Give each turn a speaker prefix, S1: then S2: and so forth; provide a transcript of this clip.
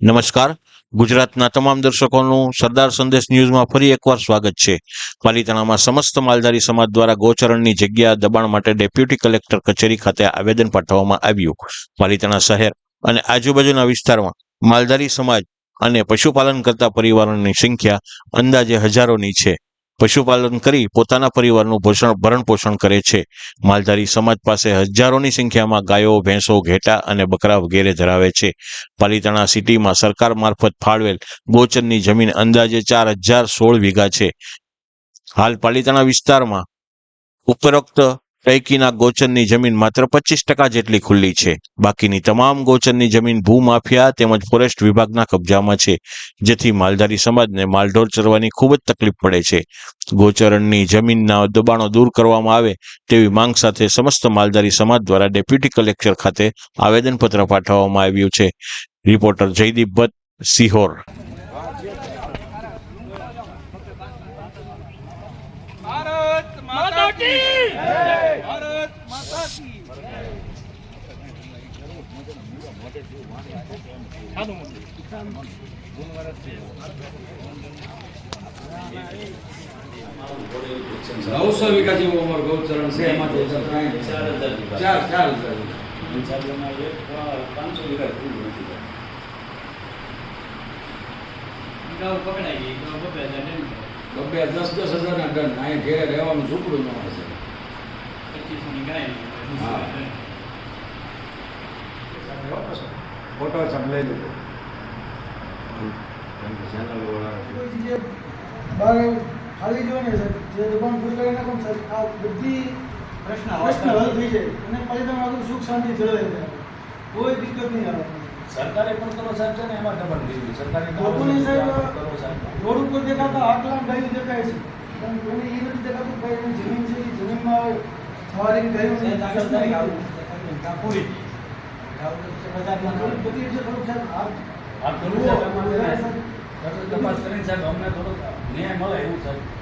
S1: નમસ્કાર. ગુજરાતના તમામ દર્શકોનું સરદાર સંદેશ ન્યૂઝમાં ફરી એકવાર સ્વાગત છે. પાલિતાણામાં સમસ્ત માલધારી સમાજ દ્વારા ગોચરણની જગ્યા દબાણ માટે ડેપ્યુટી કલેક્ટર કચેરી ખાતે આવેદન પાઠવવામાં આવ્યું. પાલિતાણા શહેર અને આજુબાજુના વિસ્તારમાં માલધારી સમાજ અને પશુપાલન કરતા પરિવારોની સંખ્યા અંદાજે હજારોની છે. પશુપાલન કરી પોતાના પરિવારનું પોષણ ભરણ પોષણ કરે છે. માલધારી સમાજ પાસે હજારોની સંખ્યામાં ગાયો, ભેંસો, ઘેટા અને બકરા વગેરે ધરાવે છે. પાલિતાણા સિટીમાં સરકાર મારફત ફાળવેલ ગોચરની જમીન અંદાજે ચાર હજાર સોળ વીઘા છે. હાલ પાલિતાણા વિસ્તારમાં ઉપરોક્ત પૈકીના ગોચરની જમીન માત્ર પચીસ ટકા જેટલી ખુલ્લી છે. બાકીની તમામ ગોચરની જમીન ભૂમાફિયા તેમજ ફોરેસ્ટ વિભાગના કબજામાં છે, જેથી માલધારી સમાજને માલઢોર ચરવાની ખૂબ જ તકલીફ પડે છે. ગોચરણની જમીનના દબાણો દૂર કરવામાં આવે તેવી માંગ સાથે સમસ્ત માલધારી સમાજ દ્વારા ડેપ્યુટી કલેક્ટર ખાતે આવેદનપત્ર પાઠવવામાં આવ્યું છે. રિપોર્ટર જયદીપ ભટ્ટ, સિહોર.
S2: ભારત માતા કી
S3: નવસો વીઘા જેવું અમારું ગૌચરણ છે. એમાં. ચાર ચાર હજાર બબ્બે દસ દસ હજારના ટન અહીંયા ઘેરે રહેવાનું ઝૂંપડું ન હશે. હા. ફોટો લઈ લીધો
S4: કોઈ જે બહાર ખાલી જો ને સર જે દુકાન પૂરી કરી નાખો સર આ બધી પ્રશ્ન પ્રશ્ન હલ થઈ જાય. અને પછી તમે આગળ સુખ શાંતિ જળવાઈ રહે કોઈ દિક્કત નહીં આવે.
S5: સરકારે પણ કરો સાહેબ છે ને એમાં દબાણ દીધું સરકારે
S4: લોકોને સાહેબ રોડ ઉપર દેખાતા આટલા ગાયો દેખાય છે. પણ કોઈને એ નથી દેખાતું ભાઈ એની જમીન છે એ જમીનમાં આવે સવારે ગાયો બધી છે થોડુંક સાહેબ? આ
S5: આ થોડું સાહેબ અમારે તપાસ કરીને સાહેબ. અમને થોડોક ન્યાય મળે એવું સાહેબ